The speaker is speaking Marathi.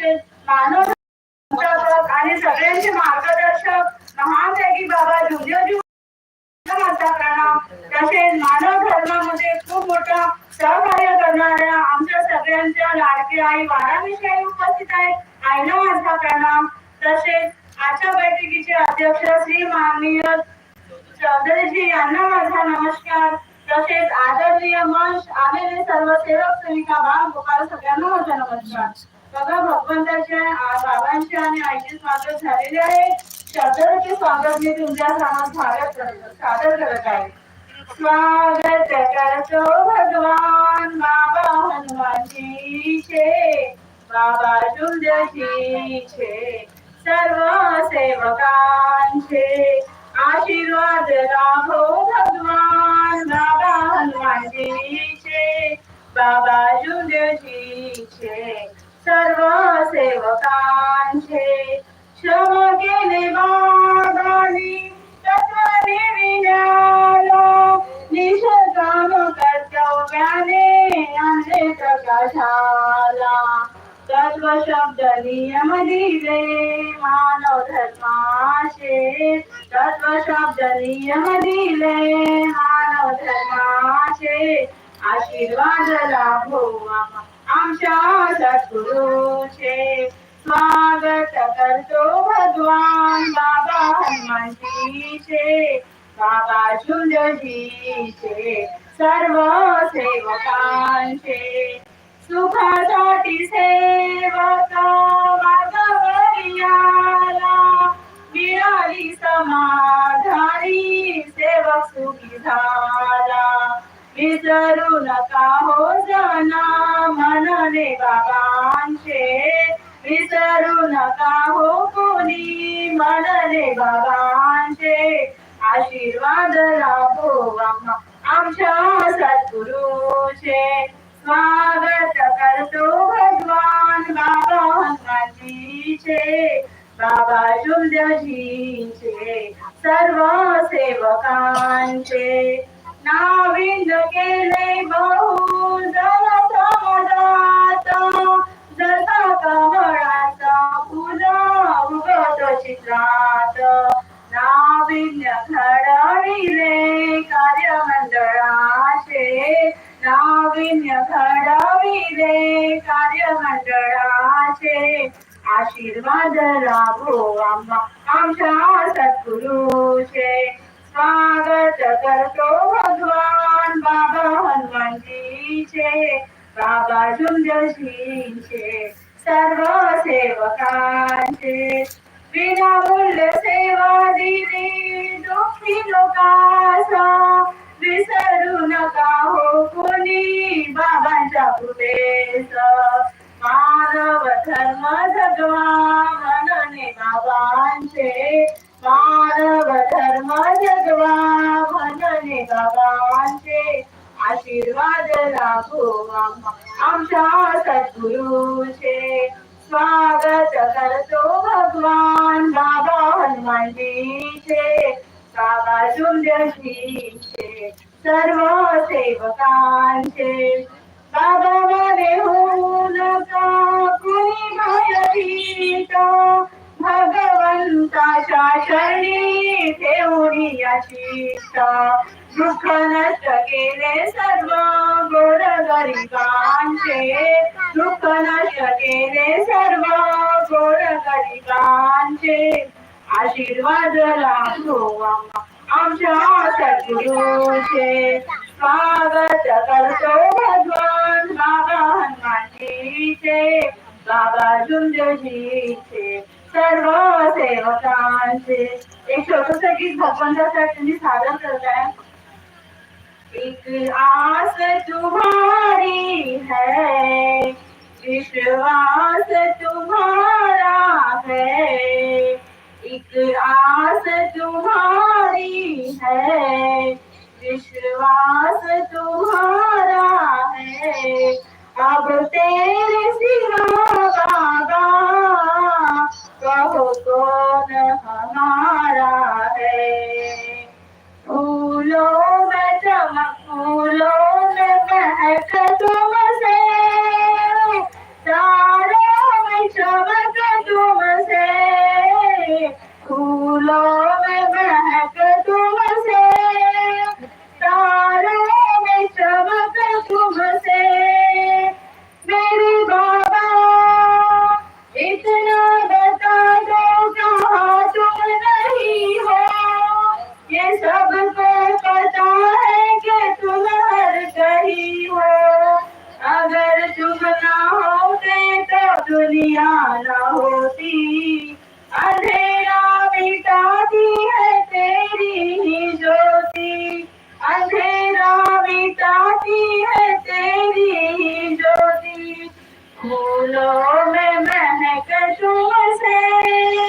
तसेच मानव आणि सगळ्यांचे मार्गदर्शक महान त्यागी बाबा जुंजोजी तसेच मानव धर्मामध्ये खूप मोठं सहकार्य करणाऱ्या आमच्या सगळ्यांच्या लाडकी आई वाराविषयी उपस्थित आहेत. आईला माझा प्रणाम तसेच आजच्या बैठकीचे अध्यक्ष श्री माननीय चौधरीजी यांना माझा नमस्कार तसेच आदरणीय मंच आलेले सर्व सेवक सेविका बाळ गोपाल सगळ्यांना माझा नमस्कार. बघा भगवंताच्या बाबांचे आणि आईचे स्वागत झालेले आहे. शब्दाचे स्वागत मी तुमच्यासमोर स्वागत सादर करत आहे. स्वागत करतो भगवान बाबा हनुमानजीचे. बाबा तुझ्याजीचे सर्व सेवकांचे आशीर्वाद राहो भगवान बाबा हनुमानजीचे. बाबा जुंजजीचे सर्व सेवकांचे श्रम केले बाबांनी तत्वाने विण्याला निष्काम कर्तव्याने आले प्रकाशाला. तत्व शब्द नियम दिले मानव धर्माचे. तत्व शब्द नियम दिले मानव धर्माचे. आशीर्वाद लाभो आम- आमच्या सद्गुरूचे स्वागत करतो भगवान बाबा हनुमानजीचे. बाबा झुंजजीचे सर्व सेवकांचे. सुखासाठी सेवक मागवरी मिळाली समाधानी सेवक सुखी झाला विसरू नका हो जना मनने बाबांचे. विसरू नका हो कोणी मनने बाबांचे. आशीर्वाद लाभो आमच्या सद्गुरूचे. स्वागत करतो भगवान बाबा हनुमानजीचे बाबा जुलजीचे सर्व सेवकांचे. નાવિંદ કેલે બહુ જલ સમજાત જતા કમળાત પૂજા ઉગત ચિત્રાત. નાવિંદ ઘડણી રે કાર્ય મંડળાશે નાવિન્ય ઘડાવી રે કાર્ય મંડળાશે આશીર્વાદ લાભો આમાં, આમ સદગુરુ છે. स्वागत करतो भगवान बाबा हनुमानजीचे बाबा झुंजजीचे सर्व सेवकांचे. विनामूल्य सेवा दिली दुःखी लोकांचा विसरू नका हो कोणी बाबांच्या कृपेस मानव धर्म जगवा मनने बाबांचे मानव धर्म जगवा म्हणणे बाबांचे आशीर्वाद लाभो आमच्या सद्गुरूचे. स्वागत करतो भगवान बाबा हनुमानजीचे. बाबा सुंदरजीचे सर्व सेवकांचे. दुःख नष्ट केले सर्व गोर गरिबांचे. दुःख नष्ट केले सर्व गोर गरिबांचे. आशीर्वाद लाभो आमच्या सद्गुरूचे. स्वागत करतो भगवान बाबा हनुमानजीचे. बाबा झुंजजीचे. सर्व सेवकांचे एक छोटस गीत भगवंतासाठी सादर करत आहे एक आस तुम्हारी है विश्वास तुम्हारा है एक आस तुम्हारी है, विश्वास तुम्हारा है। अब तेरे सिवा कौन हमारा है फूलों में चमक फूलों में महक तुमसे सबको पता है कि तुम हर कहीं हो। अगर तुम ना होते तो दुनिया ना होती। अंधेरा मिटाती है तेरी ही ज्योति। अंधेरा मिटाती है तेरी ही ज्योति। फूलों में महक तुम से